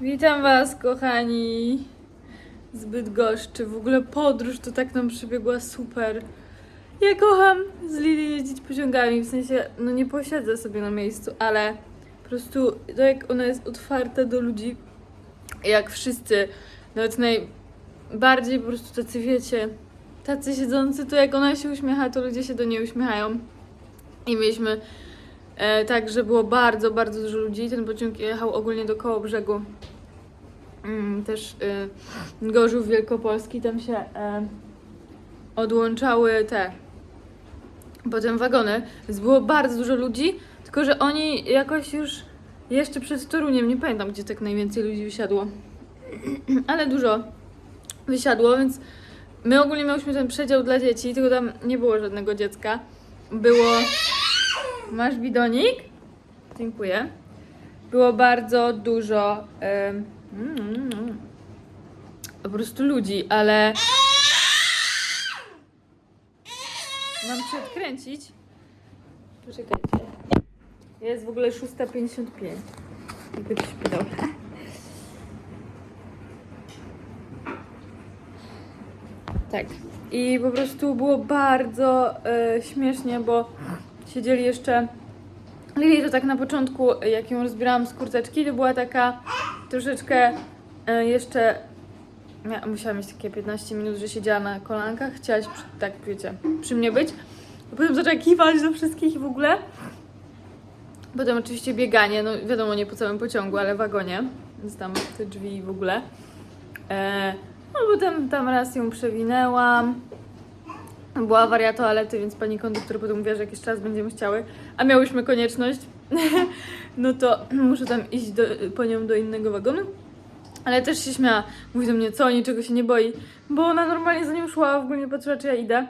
Witam Was, kochani. Zbyt goszczy. W ogóle podróż to tak nam przebiegła super. Ja kocham z Lili jeździć pociągami, w sensie, no nie posiedzę sobie na miejscu, ale po prostu to jak ona jest otwarta do ludzi, jak wszyscy, nawet najbardziej po prostu tacy wiecie, tacy siedzący, to jak ona się uśmiecha, to ludzie się do niej uśmiechają. I mieliśmy e, tak, że było bardzo, bardzo dużo ludzi. Ten pociąg jechał ogólnie do koło brzegu. Mm, też e, Gorzów Wielkopolski, tam się e, odłączały te potem wagony, więc było bardzo dużo ludzi, tylko że oni jakoś już jeszcze przed Toruniem, nie pamiętam gdzie tak najwięcej ludzi wysiadło, ale dużo wysiadło, więc my ogólnie miałyśmy ten przedział dla dzieci, tylko tam nie było żadnego dziecka. Było... Masz bidonik? Dziękuję. Było bardzo dużo po prostu ludzi, ale mam się odkręcić. Poczekajcie. Jest w ogóle 6.55. Jakby ktoś pytał. Tak. I po prostu było bardzo e, śmiesznie, bo siedzieli jeszcze. Lili to tak na początku, jak ją rozbierałam z kurteczki, to była taka troszeczkę e, jeszcze. Ja musiałam mieć takie 15 minut, że siedziała na kolankach, chciałaś przy, tak, wiecie, przy mnie być. Potem zaczęła kiwać do wszystkich i w ogóle. Potem oczywiście bieganie, no wiadomo, nie po całym pociągu, ale w wagonie, więc tam te drzwi w ogóle. E, no potem tam raz ją przewinęłam. Była awaria toalety, więc pani konduktor potem mówiła, że jakiś czas będziemy chciały, a miałyśmy konieczność, no to muszę tam iść do, po nią do innego wagonu. Ale też się śmiała. Mówi do mnie, co, niczego się nie boi, bo ona normalnie za nią szła, w ogóle nie patrzyła, czy ja idę.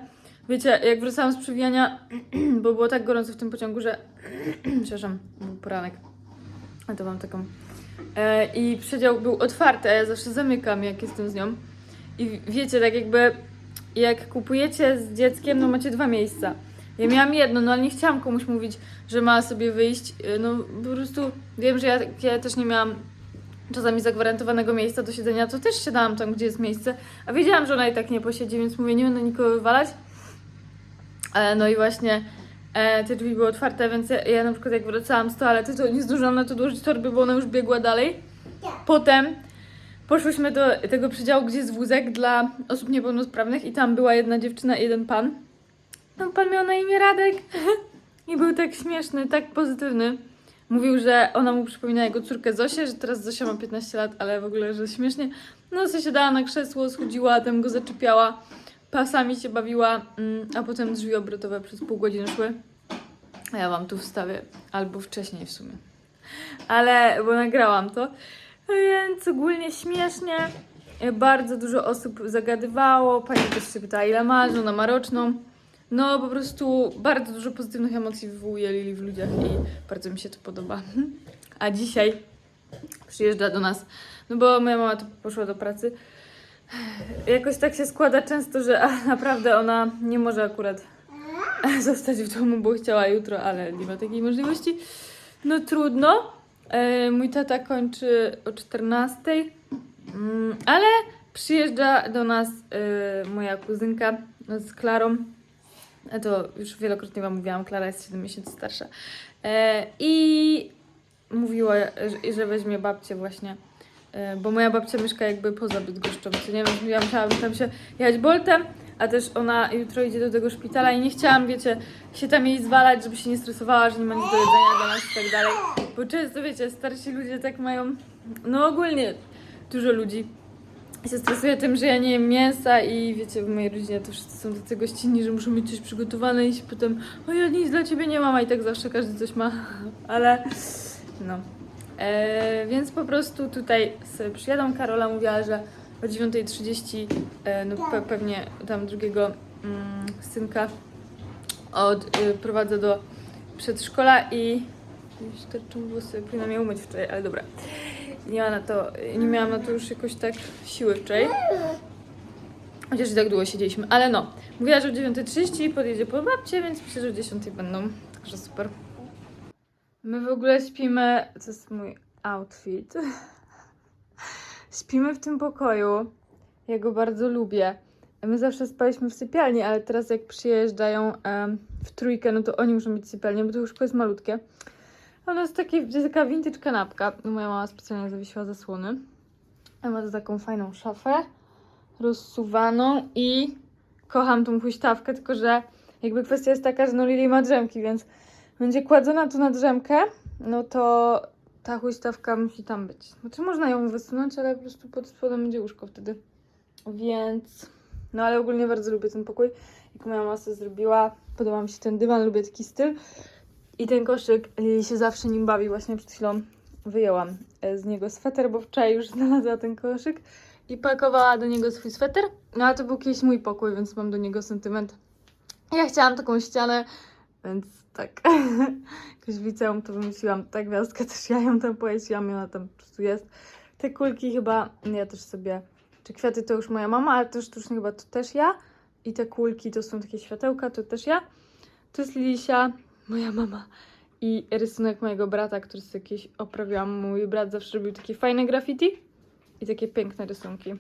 Wiecie, jak wracałam z przewijania, bo było tak gorąco w tym pociągu, że... Przepraszam, był poranek. A to mam taką... E, I przedział był otwarty, a ja zawsze zamykam, jak jestem z nią. I wiecie, tak jakby jak kupujecie z dzieckiem, no macie dwa miejsca. Ja miałam jedno, no ale nie chciałam komuś mówić, że ma sobie wyjść. Yy, No po prostu wiem, że ja, ja też nie miałam czasami zagwarantowanego miejsca do siedzenia, to też siadałam tam, gdzie jest miejsce, a wiedziałam, że ona i tak nie posiedzi, więc mówię, nie będę nikogo wywalać. E, no i właśnie e, te drzwi były otwarte, więc ja, ja na przykład jak wracałam z toalety, to nie zdążyłam na to dołożyć torby, bo ona już biegła dalej. Potem poszłyśmy do tego przedziału, gdzie jest wózek dla osób niepełnosprawnych i tam była jedna dziewczyna i jeden pan. Ten pan miał na imię Radek i był tak śmieszny, tak pozytywny. Mówił, że ona mu przypomina jego córkę Zosię, że teraz Zosia ma 15 lat, ale w ogóle, że śmiesznie. No, się siadała na krzesło, schodziła, tam go zaczepiała, pasami się bawiła, mm, a potem drzwi obrotowe przez pół godziny szły. A ja wam tu wstawię, albo wcześniej w sumie. Ale, bo nagrałam to. Więc ogólnie śmiesznie. Bardzo dużo osób zagadywało. Pani też się pytała, ile ma, że ona ma roczną. No, po prostu bardzo dużo pozytywnych emocji wywołuje Lili w ludziach i bardzo mi się to podoba. A dzisiaj przyjeżdża do nas, no bo moja mama to poszła do pracy. Jakoś tak się składa często, że naprawdę ona nie może akurat zostać w domu, bo chciała jutro, ale nie ma takiej możliwości. No trudno. E, mój tata kończy o 14, mm, ale przyjeżdża do nas e, moja kuzynka z Klarą. E, To już wielokrotnie Wam mówiłam, Klara jest 7 miesięcy starsza. I mówiła, że, że weźmie babcię właśnie, bo moja babcia mieszka jakby poza Bydgoszczą, co nie wiem, ja musiałam tam się jechać Boltem, a też ona jutro idzie do tego szpitala i nie chciałam, wiecie, się tam jej zwalać, żeby się nie stresowała, że nie ma nic do jedzenia dla nas i tak dalej. Bo często, wiecie, starsi ludzie tak mają, no ogólnie dużo ludzi się stresuje tym, że ja nie jem mięsa i wiecie, w mojej rodzinie to wszyscy są tacy gościnni, że muszą mieć coś przygotowane i się potem, o ja nic dla ciebie nie mam, a i tak zawsze każdy coś ma, ale no. E, więc po prostu tutaj sobie przyjadą. Karola mówiła, że o 9.30 e, no pe pewnie tam drugiego mm, synka odprowadzę do przedszkola i wystarczą włosy, powinna mnie umyć wczoraj, ale dobra. Nie, ma na to, nie miałam na to już jakoś tak siły wczoraj. Chociaż i tak długo siedzieliśmy, ale no. Mówiła, że o 9.30 podjedzie po babcie, więc myślę, że o 10.00 będą. Także super. My w ogóle śpimy, to jest mój outfit. Śpimy w tym pokoju. Ja go bardzo lubię. My zawsze spaliśmy w sypialni, ale teraz jak przyjeżdżają w trójkę, no to oni muszą mieć sypialnię, bo to łóżko jest malutkie. Ono jest takie, taka vintage kanapka. Moja mama specjalnie zawiesiła zasłony. A ma to taką fajną szafę rozsuwaną i kocham tą huśtawkę, tylko że jakby kwestia jest taka, że no Lili ma drzemki, więc będzie kładzona tu na drzemkę, no to ta huśtawka musi tam być. Znaczy można ją wysunąć, ale po prostu pod spodem będzie łóżko wtedy. Więc... No ale ogólnie bardzo lubię ten pokój. Jak moja mama zrobiła, podoba mi się ten dywan, lubię taki styl. I ten koszyk, Lili się zawsze nim bawi. Właśnie przed chwilą wyjęłam e, z niego sweter, bo wczoraj już znalazła ten koszyk i pakowała do niego swój sweter. No ale to był kiedyś mój pokój, więc mam do niego sentyment. Ja chciałam taką ścianę, więc tak. Jakoś w liceum to wymyśliłam. Ta gwiazdka też ja ją tam pojeździłam i ona tam po prostu jest. Te kulki chyba ja też sobie... Czy kwiaty to już moja mama, ale to sztuczne chyba to też ja. I te kulki to są takie światełka, to też ja. To jest Lilisia, moja mama. I rysunek mojego brata, który sobie jakieś oprawiłam. Mój brat zawsze robił takie fajne graffiti i takie piękne rysunki.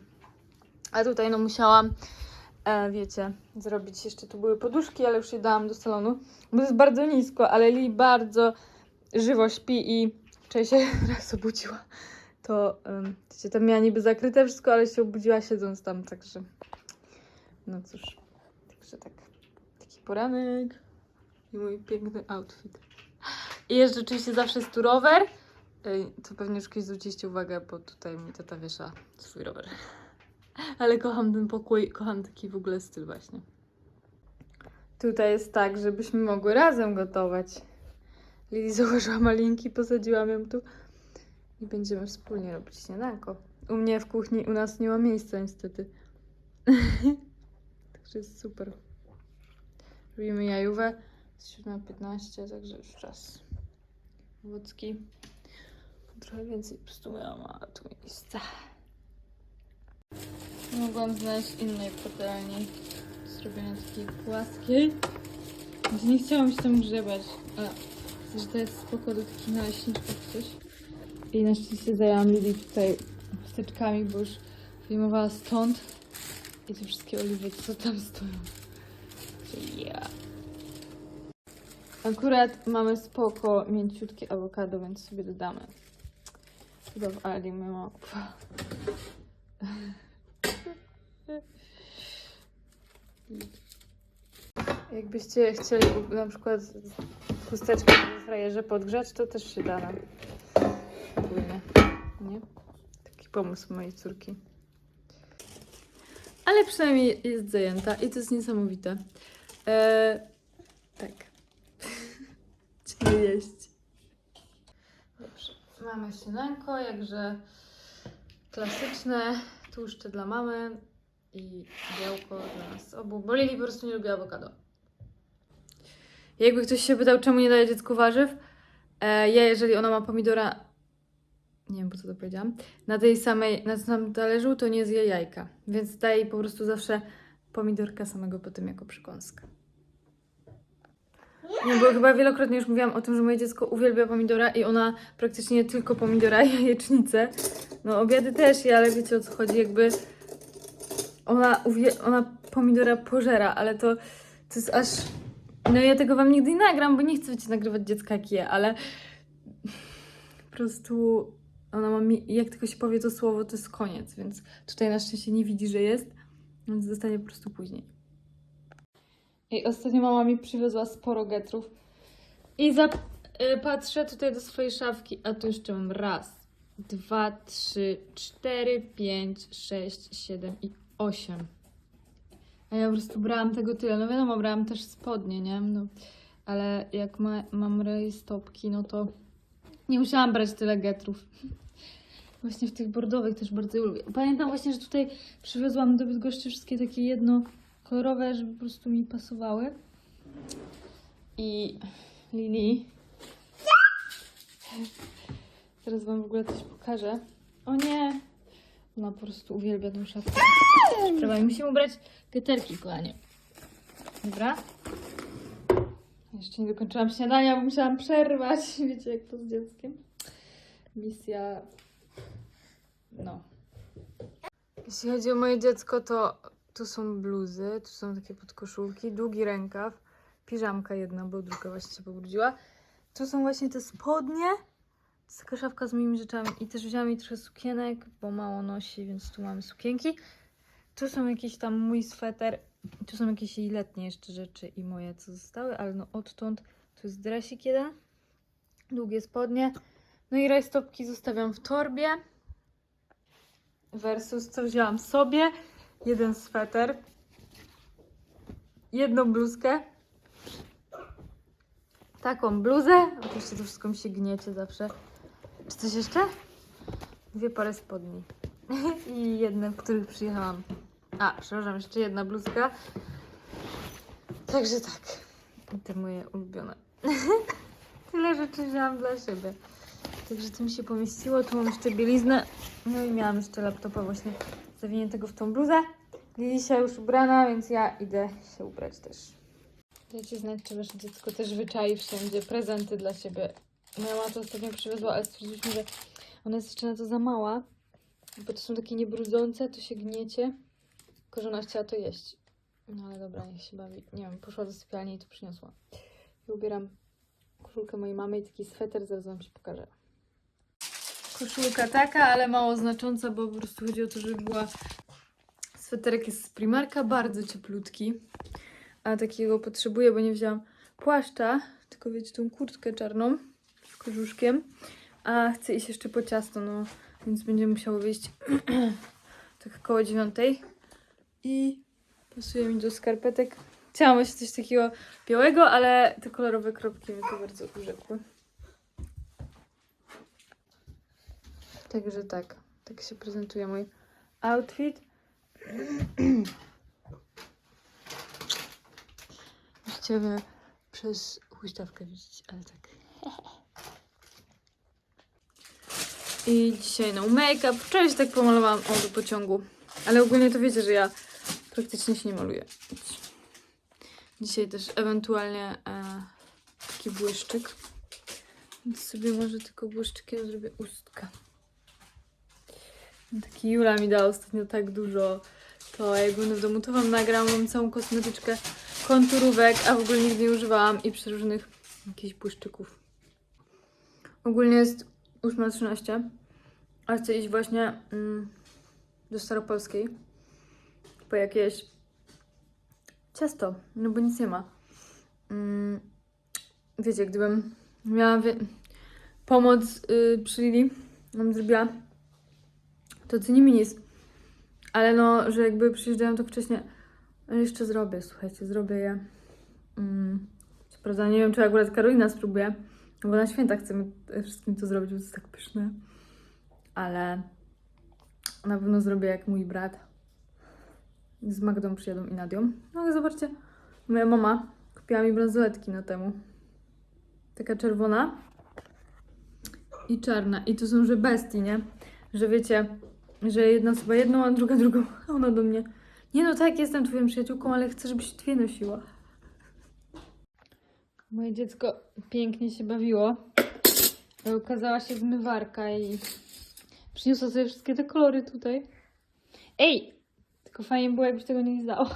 A tutaj no musiałam, e, wiecie, zrobić jeszcze, tu były poduszki, ale już je dałam do salonu, bo jest bardzo nisko, ale Li bardzo żywo śpi i wczoraj się raz obudziła. To, um, wiecie, tam miała niby zakryte wszystko, ale się obudziła siedząc tam, także no cóż, także tak, taki poranek i mój piękny outfit. I jeszcze oczywiście zawsze jest tu rower, to pewnie już kiedyś zwróciliście uwagę, bo tutaj mi tata wiesza swój rower. Ale kocham ten pokój, kocham taki w ogóle styl właśnie. Tutaj jest tak, żebyśmy mogły razem gotować. Lili założyła malinki, posadziłam ją tu i będziemy wspólnie robić śniadanko. U mnie w kuchni, u nas nie ma miejsca niestety. także jest super. Robimy jajówę. Jest 7.15, także już czas. Owocki. Trochę więcej po prostu miałam, a tu miejsca. Mogłam znaleźć innej patelni zrobienia takiej płaskiej. Nie chciałam się tam grzebać. A myślę, że to jest spoko do takich naleśniczków coś. I na szczęście zajęłam Lili tutaj chusteczkami, bo już wyjmowała stąd. I te wszystkie oliwy, co tam stoją. Ja. Akurat mamy spoko, mięciutkie awokado, więc sobie dodamy. Chyba w Ali mimo. Jakbyście chcieli na przykład chusteczkę w frajerze podgrzać, to też się da nam. Ogólnie, nie? Taki pomysł mojej córki. Ale przynajmniej jest zajęta i to jest niesamowite. Eee, tak. Czyli jeść. Dobrze. Mamy śniadanko, jakże klasyczne, tłuszcze dla mamy i białko dla nas obu, bo Lili po prostu nie lubi awokado. Jakby ktoś się pytał, czemu nie daje dziecku warzyw, e, ja jeżeli ona ma pomidora, nie wiem po co to powiedziałam, na tej samej, na samym talerzu, to nie zje jajka, więc daję jej po prostu zawsze pomidorka samego po tym jako przekąskę. Nie, bo chyba wielokrotnie już mówiłam o tym, że moje dziecko uwielbia pomidora i ona praktycznie tylko pomidora i jajecznicę. No obiady też je, ale wiecie o co chodzi, jakby ona, ona pomidora pożera, ale to, to jest aż... No ja tego wam nigdy nie nagram, bo nie chcę wiecie nagrywać dziecka jak je, ale po prostu ona ma mi, jak tylko się powie to słowo, to jest koniec, więc tutaj na szczęście nie widzi, że jest, więc zostanie po prostu później. I ostatnio mama mi przywiozła sporo getrów. I za, y, patrzę tutaj do swojej szafki, a tu jeszcze mam raz, dwa, trzy, cztery, pięć, sześć, siedem i osiem. A ja po prostu brałam tego tyle. No wiadomo, brałam też spodnie, nie? No, ale jak ma, mam rejstopki, no to nie musiałam brać tyle getrów. Właśnie w tych bordowych też bardzo lubię. Pamiętam właśnie, że tutaj przywiozłam do Bydgoszczy wszystkie takie jednokolorowe, żeby po prostu mi pasowały. I Lili. Teraz wam w ogóle coś pokażę. O nie! Ona po prostu uwielbia tą szafkę. I musimy ubrać geterki, kochanie. Dobra? Jeszcze nie dokończyłam śniadania, bo musiałam przerwać. Wiecie, jak to z dzieckiem. Misja. No. Jeśli chodzi o moje dziecko, to tu są bluzy, tu są takie podkoszulki, długi rękaw, piżamka jedna, bo druga właśnie się pobrudziła. Tu są właśnie te spodnie, szafka z moimi rzeczami i też wzięłam jej trochę sukienek, bo mało nosi, więc tu mamy sukienki. Tu są jakieś tam mój sweter, tu są jakieś jej letnie jeszcze rzeczy i moje, co zostały, ale no odtąd tu jest dresik jeden, długie spodnie, no i rajstopki zostawiam w torbie versus co wzięłam sobie. Jeden sweter, jedną bluzkę, taką bluzę. Oczywiście to wszystko mi się gniecie zawsze. Czy coś jeszcze? Dwie pary spodni. I jedne, w których przyjechałam. A, przepraszam, jeszcze jedna bluzka. Także tak. I te moje ulubione. Tyle rzeczy wzięłam dla siebie. Także to mi się pomieściło. Tu mam jeszcze bieliznę. No i miałam jeszcze laptopa właśnie zawiniętego w tą bluzę. Lilisia już ubrana, więc ja idę się ubrać też. Dajcie znać, czy wasze dziecko też wyczai wszędzie prezenty dla siebie. Mama to ostatnio przywiozła, ale stwierdziliśmy, że ona jest jeszcze na to za mała, bo to są takie niebrudzące, to się gniecie. Tylko, że ona chciała to jeść. No ale dobra, niech się bawi. Nie wiem, poszła do sypialni i to przyniosła. I ubieram koszulkę mojej mamy i taki sweter, zaraz wam się pokażę. Koszulka taka, ale mało znacząca, bo po prostu chodzi o to, żeby była... Sweterek jest z Primarka, bardzo cieplutki. A takiego potrzebuję, bo nie wzięłam płaszcza, tylko wiecie, tą kurtkę czarną z kożuszkiem. A chcę iść jeszcze po ciasto, no więc będzie musiało wyjść tak koło dziewiątej. I pasuje mi do skarpetek. Chciałam właśnie coś takiego białego, ale te kolorowe kropki mi to bardzo urzekły. Także tak, tak się prezentuje mój outfit. Chciałabym przez huśtawkę widzieć, ale tak. I dzisiaj no make-up. Wczoraj się tak pomalowałam o do pociągu. Ale ogólnie to wiecie, że ja praktycznie się nie maluję. Dzisiaj też ewentualnie e, taki błyszczyk. Więc sobie może tylko błyszczykiem zrobię ustka. Taki Jula mi dała ostatnio tak dużo. To jak będę w domu, to wam nagram. Mam całą kosmetyczkę konturówek, a w ogóle nigdy nie używałam i przeróżnych jakichś błyszczyków. Ogólnie jest 8.13, a chcę iść właśnie mm, do Staropolskiej po jakieś ciasto, no bo nic nie ma. Mm, wiecie, gdybym miała wie- pomoc y, przy Lili, bym zrobiła to co nimi nic. Ale no, że jakby przyjeżdżają tak wcześnie, ale jeszcze zrobię, słuchajcie, zrobię je. Mm, co prawda nie wiem, czy akurat Karolina spróbuje, bo na święta chcemy e, wszystkim to zrobić, bo to jest tak pyszne. Ale na pewno zrobię jak mój brat. Z Magdą przyjadą i Nadią. No ale zobaczcie, moja mama kupiła mi bransoletki na temu. Taka czerwona i czarna. I to są, że bestii, nie? Że wiecie, że jedna osoba jedną, a druga drugą. A ona do mnie. Nie no, tak, jestem twoją przyjaciółką, ale chcę, żebyś dwie nosiła. Moje dziecko pięknie się bawiło. Ukazała się zmywarka i przyniosła sobie wszystkie te kolory tutaj. Ej! Tylko fajnie było, jakbyś tego nie zdał.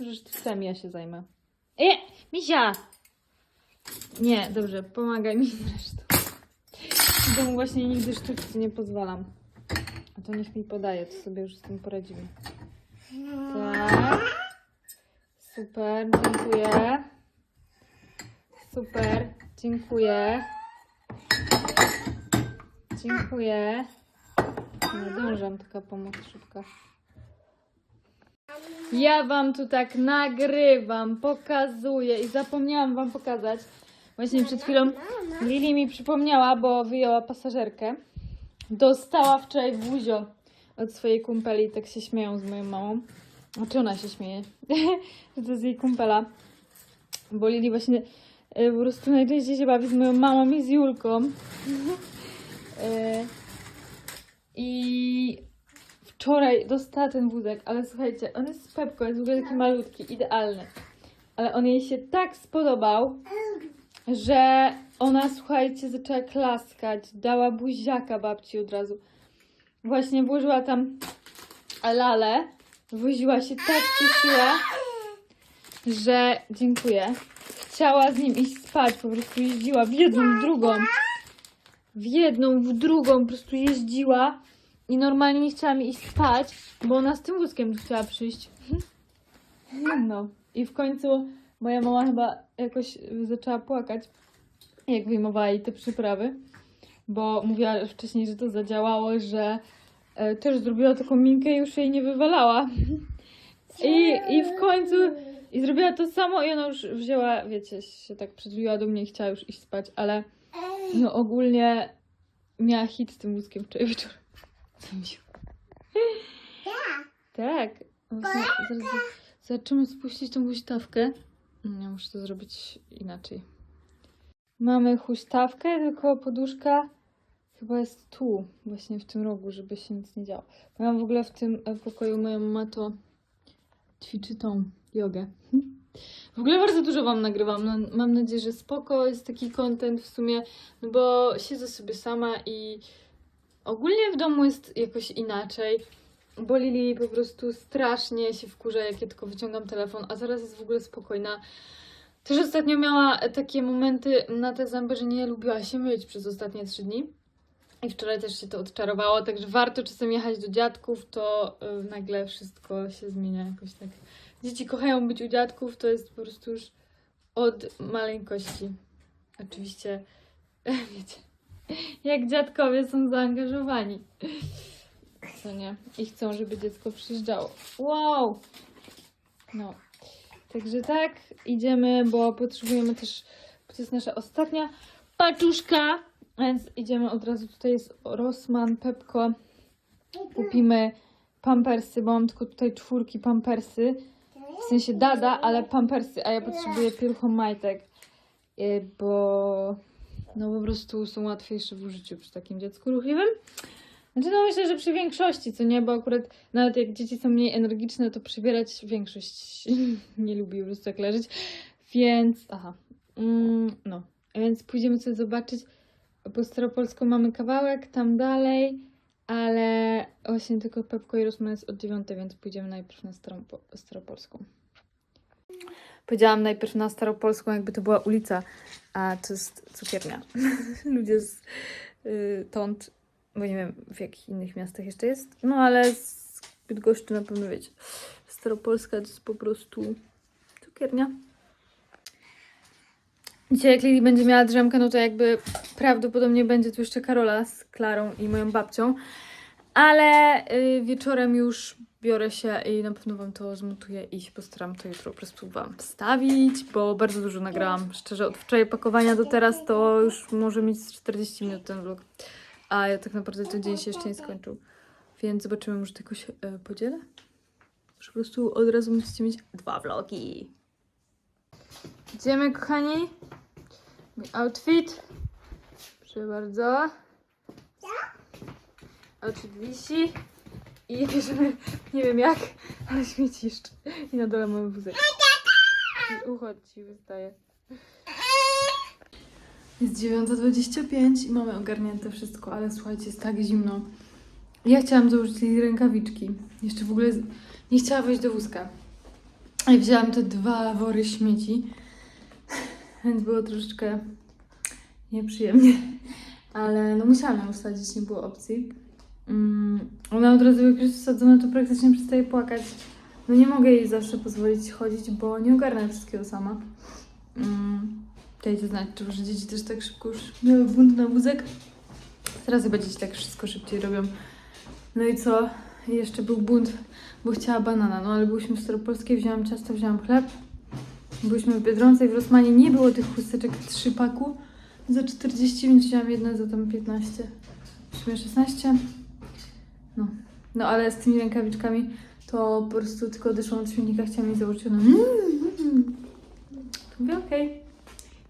Możesz ty ja się zajmę. E! Misia! Nie, dobrze, pomagaj mi zresztą. W domu właśnie nigdy sztuczce nie pozwalam. A to niech mi podaje, to sobie już z tym poradzimy. Tak. Super, dziękuję. Super, dziękuję. Dziękuję. Nie dążam, taka pomoc szybka. Ja wam tu tak nagrywam, pokazuję i zapomniałam wam pokazać. Właśnie przed chwilą Lili mi przypomniała, bo wyjęła pasażerkę. Dostała wczoraj buzio od swojej kumpeli, tak się śmieją z moją mamą. Znaczy ona się śmieje, że to jest jej kumpela. Bo Lili właśnie po prostu najczęściej się bawi z moją mamą i z Julką. E, I wczoraj dostała ten wózek, ale słuchajcie, on jest z pepką, jest w ogóle taki malutki, idealny. Ale on jej się tak spodobał, że ona, słuchajcie, zaczęła klaskać, dała buziaka babci od razu. Właśnie włożyła tam A Lale woziła się tak cieszyła, że dziękuję. Chciała z nim iść spać, po prostu jeździła w jedną, w drugą. W jedną, w drugą, po prostu jeździła i normalnie nie chciała mi iść spać, bo ona z tym wózkiem tu chciała przyjść. No i w końcu moja mama chyba jakoś zaczęła płakać, jak wyjmowała jej te przyprawy, bo mówiła wcześniej, że to zadziałało, że e, też zrobiła taką minkę i już jej nie wywalała. I, I w końcu i zrobiła to samo i ona już wzięła, wiecie, się tak przytuliła do mnie i chciała już iść spać, ale no ogólnie miała hit z tym wózkiem wczoraj wieczorem. Co mi się- Tak. Właśnie zaraz zobaczymy spuścić tą huśtawkę. Nie, muszę to zrobić inaczej. Mamy huśtawkę, tylko poduszka chyba jest tu, właśnie w tym rogu, żeby się nic nie działo. Mam w ogóle w tym pokoju moja mama to ćwiczy tą jogę. W ogóle bardzo dużo wam nagrywam. No, mam nadzieję, że spoko jest taki content w sumie, no bo siedzę sobie sama i ogólnie w domu jest jakoś inaczej. Bo Lili po prostu strasznie się wkurza, jak ja tylko wyciągam telefon, a teraz jest w ogóle spokojna. Też ostatnio miała takie momenty na te zęby, że nie lubiła się myć przez ostatnie trzy dni. I wczoraj też się to odczarowało, także warto czasem jechać do dziadków, to y, nagle wszystko się zmienia jakoś tak. Dzieci kochają być u dziadków, to jest po prostu już od maleńkości. Oczywiście, wiecie, jak dziadkowie są zaangażowani. Co nie? I chcą, żeby dziecko przyjeżdżało. Wow! No. Także tak, idziemy, bo potrzebujemy też, bo to jest nasza ostatnia paczuszka, więc idziemy od razu. Tutaj jest Rossmann, Pepko. Kupimy pampersy, bo mam tylko tutaj czwórki pampersy. W sensie dada, ale pampersy, a ja potrzebuję pieluchą majtek, y, bo no po prostu są łatwiejsze w użyciu przy takim dziecku ruchliwym. Znaczy no myślę, że przy większości, co nie, bo akurat nawet jak dzieci są mniej energiczne, to przybierać większość nie lubi po prostu leżeć, więc aha, mm, no, więc pójdziemy sobie zobaczyć, po Staropolską mamy kawałek, tam dalej, ale właśnie tylko Pepko i Rosman jest od dziewiątej, więc pójdziemy najpierw na Starą, Staropolską. Powiedziałam najpierw na Staropolską, jakby to była ulica, a to jest cukiernia. Ludzie z y, tąd, bo nie wiem w jakich innych miastach jeszcze jest, no ale z Bydgoszczy na pewno wiecie. Staropolska to jest po prostu cukiernia. Dzisiaj jak Lili będzie miała drzemkę, no to jakby prawdopodobnie będzie tu jeszcze Karola z Klarą i moją babcią. Ale y, wieczorem już biorę się i na pewno Wam to zmontuję i się postaram to jutro po prostu Wam wstawić, bo bardzo dużo nagrałam. Szczerze, od wczoraj pakowania do teraz to już może mieć z 40 minut ten vlog. A ja tak naprawdę ten dzień się jeszcze nie skończył. Więc zobaczymy, może to jakoś e, podzielę. Po prostu od razu musicie mieć dwa vlogi. Idziemy, kochani. Mój outfit. Proszę bardzo. Outfit wisi. I bierzemy, nie wiem jak, ale śmieci jeszcze. I na dole mamy wózek. I Ucho ci wystaje. Jest 9.25 i mamy ogarnięte wszystko, ale słuchajcie, jest tak zimno. Ja chciałam założyć jej rękawiczki. Jeszcze w ogóle nie chciała wejść do wózka. I wzięłam te dwa wory śmieci, więc było troszeczkę nieprzyjemnie. Ale no musiałam ją wsadzić, nie było opcji. Mm, ona od razu jak już jest wsadzona, to praktycznie przestaje płakać. No nie mogę jej zawsze pozwolić chodzić, bo nie ogarnę wszystkiego sama. Mm, dajcie znać, czy wasze dzieci też tak szybko już miały bunt na wózek. Teraz chyba dzieci tak wszystko szybciej robią. No i co? Jeszcze był bunt, bo chciała banana, no ale byliśmy w Staropolskiej, wzięłam ciasto, wzięłam chleb. Byliśmy w Biedronce i w Rosmanie nie było tych chusteczek w trzy paku za 40, więc wzięłam jedno za tam 15, w sumie 16. No, no ale z tymi rękawiczkami to po prostu tylko odeszłam od śmietnika, chciałam jej założyć, ona mm, mm. To mówię, okej.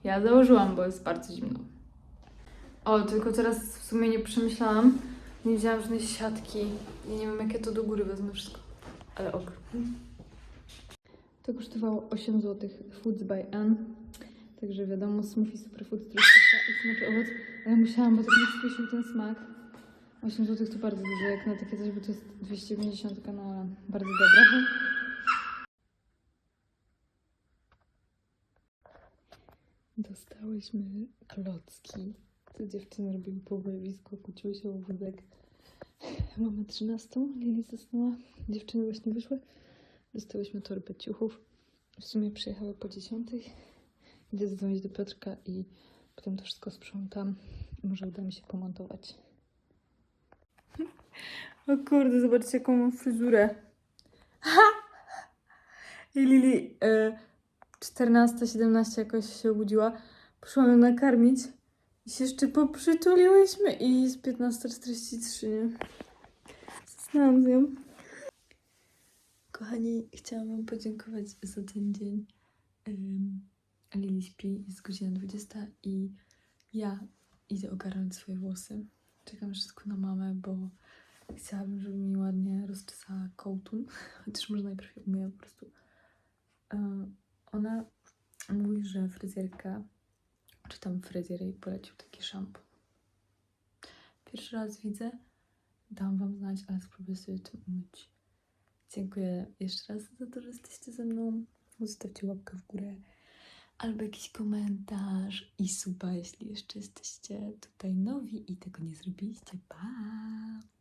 Ja założyłam, bo jest bardzo zimno. O, tylko teraz w sumie nie przemyślałam. Nie wzięłam żadnej siatki. Ja nie wiem, jak ja to do góry wezmę wszystko. Ale ok. To kosztowało 8 zł. Foods by Ann. Także wiadomo, smoothie superfood, truskawka i smaczy owoc. Ale musiałam, bo tak mi spieszył ten smak. 8 zł to bardzo dużo, jak na takie coś, bo to jest 250 kanała. Bardzo dobre. Dostałyśmy klocki. Co dziewczyny robiły po bojowisku, kłóciły się o wózek. Mamy 13, Lili zasnęła, dziewczyny właśnie wyszły. Dostałyśmy torbę ciuchów. W sumie przyjechały po 10. Idę zadzwonić do Piotrka i potem to wszystko sprzątam. Może uda mi się pomontować. O kurde, zobaczcie jaką mam fryzurę. I Lili e, 14, 17 jakoś się obudziła. Poszłam ją nakarmić. I się jeszcze poprzytuliłyśmy i jest 15.43, nie? Zasnęłam z nią. Kochani, chciałam wam podziękować za ten dzień. Um, Lili śpi, jest godzina 20 i ja idę ogarnąć swoje włosy. Czekam wszystko na mamę, bo chciałabym, żeby mi ładnie rozczesała kołtun. Chociaż może najpierw je umyję po prostu. E, ona mówi, że fryzjerka, czy tam fryzjer jej polecił taki szampon. Pierwszy raz widzę, dam wam znać, ale spróbuję sobie to umyć. Dziękuję jeszcze raz za to, że jesteście ze mną. Zostawcie łapkę w górę albo jakiś komentarz i suba, jeśli jeszcze jesteście tutaj nowi i tego nie zrobiliście. Pa!